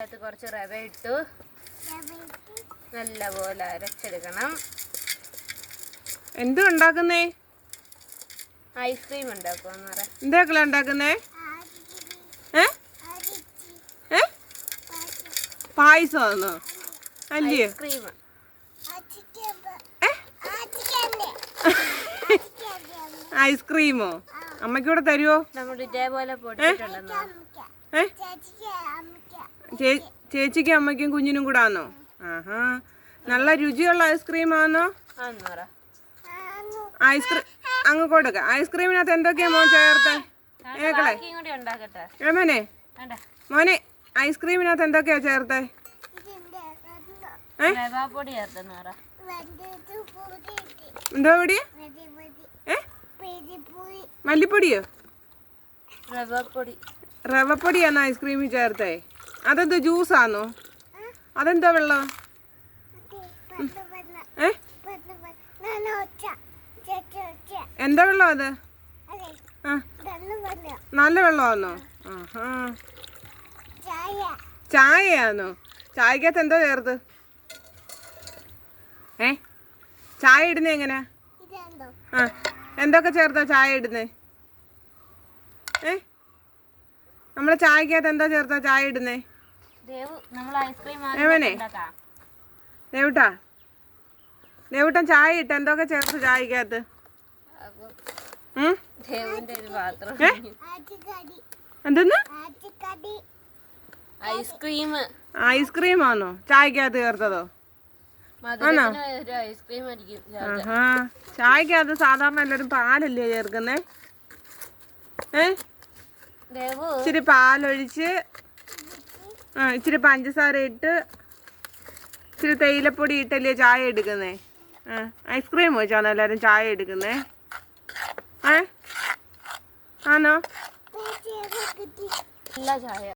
അതിനകത്ത് കുറച്ച് റവ ഇട്ടു. നല്ലപോലെ അരച്ചെടുക്കണം. എന്തുണ്ടാക്കുന്നേ ഐസ്ക്രീം ഉണ്ടാക്കുമെന്ന് എന്താക്കള ഉണ്ടാക്കുന്നേ? പായസമാണോ അല്ലയോ? ഐസ്ക്രീം. ഐസ്ക്രീമോ? അമ്മയ്ക്കൂടെ തരുമോ നമ്മൾ ഇതേപോലെ പൊട്ടിട്ടുണ്ടെന്നോ ഏ? ചേച്ചിക്കും അമ്മയ്ക്കും കുഞ്ഞിനും കൂടെ ആണോ ആഹാ. നല്ല രുചിയുള്ള ഐസ്ക്രീം ആണോ ഐസ്ക്രീം അങ്ങ് കൊടുക്ക. ഐസ്ക്രീമിനകത്ത് എന്തൊക്കെയാ മോൻ ചേർത്ത്? ഏക്കളെ മോനെ. ഐസ്ക്രീമിനകത്ത് എന്തൊക്കെയാ ചേർത്തേ? എന്തോ പൊടി? മല്ലിപ്പൊടിയോ? റവപ്പൊടി റവപ്പൊടിയാണോ ഐസ്ക്രീമിൽ ചേർത്തേ? അതെന്തോ ജ്യൂസാണോ അതെന്താ വെള്ളം? ഏ? എന്താ വെള്ളം അത്? നല്ല വെള്ളമാണോ ചായയാണോ ചായക്കകത്ത് എന്താ ചേർത്ത്? ഏ? ചായ ഇടുന്നേ എങ്ങനെ? ആ. എന്തൊക്കെ ചേർത്താ ചായ ഇടുന്നേ? ഏ? നമ്മളെ ചായക്കകത്ത് എന്താ ചേർത്താ? ചായ ഇടുന്നേ. ദേവനെ? ഉണ്ടാക്കാം. ദേവുട്ടൻ ചായ ഇട്ട. എന്തൊക്കെ ചേർത്ത് ചായക്കകത്ത്? എന്തെന്ന്? ഐസ്ക്രീം. ഐസ്ക്രീം ആണോ ചായക്കകത്ത് ചേർത്തതോ? ആണോ. ആഹാ. ചായക്കകത്ത് സാധാരണ എല്ലാരും പാലല്ലേ ചേർക്കുന്നേ? ഏ? ഇച്ചിരി പാലൊഴിച്ച് ആ ഇച്ചിരി പഞ്ചസാര ഇട്ട് ഇച്ചിരി തേയിലപ്പൊടി ഇട്ടല്ലേ ചായ എടുക്കുന്നേ? ആ ഐസ്ക്രീം വെച്ചാണോ എല്ലാവരും ചായ എടുക്കുന്നേ? ഏ? ആണോ? ചായ.